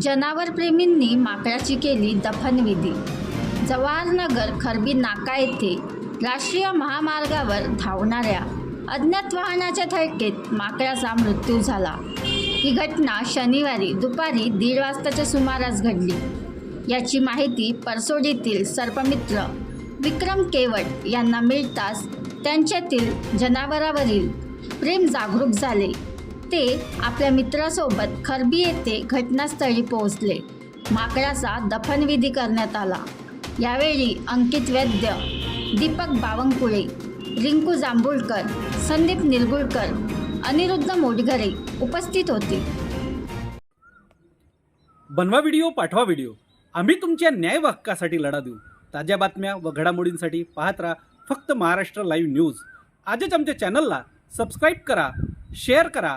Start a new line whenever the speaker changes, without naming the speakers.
जनावरप्रेमींनी माकडाची केली दफनविधी. जवाहरनगर खरबी नाका येथे राष्ट्रीय महामार्गावर धावणाऱ्या अज्ञात वाहनाच्या धडकेत माकडाचा मृत्यू झाला. ही घटना शनिवारी दुपारी दीड वाजताच्या सुमारास घडली. याची माहिती परसोडीतील सर्पमित्र विक्रम केवट यांना मिळताच त्यांच्यातील जनावरावरील प्रेम जागरूक झाले. ते आपल्या मित्रासोबत खरबी येथे घटनास्थळी पोहोचले. माकडाचा दफनविधी करण्यात आला. यावेळी अंकित वैद्य दीपक बावनकुळे रिंकू जांभूळकर संदीप निरगुळकर अनिरुद्ध मोडघरे उपस्थित होते.
बनवा व्हिडिओ पाठवा व्हिडिओ. आम्ही तुमच्या न्याय हक्कासाठी लढा देऊ. ताज्या बातम्या व घडामोडींसाठी पाहत राहा फक्त महाराष्ट्र लाईव्ह न्यूज आजच आमच्या चॅनलला सबस्क्राईब करा शेअर करा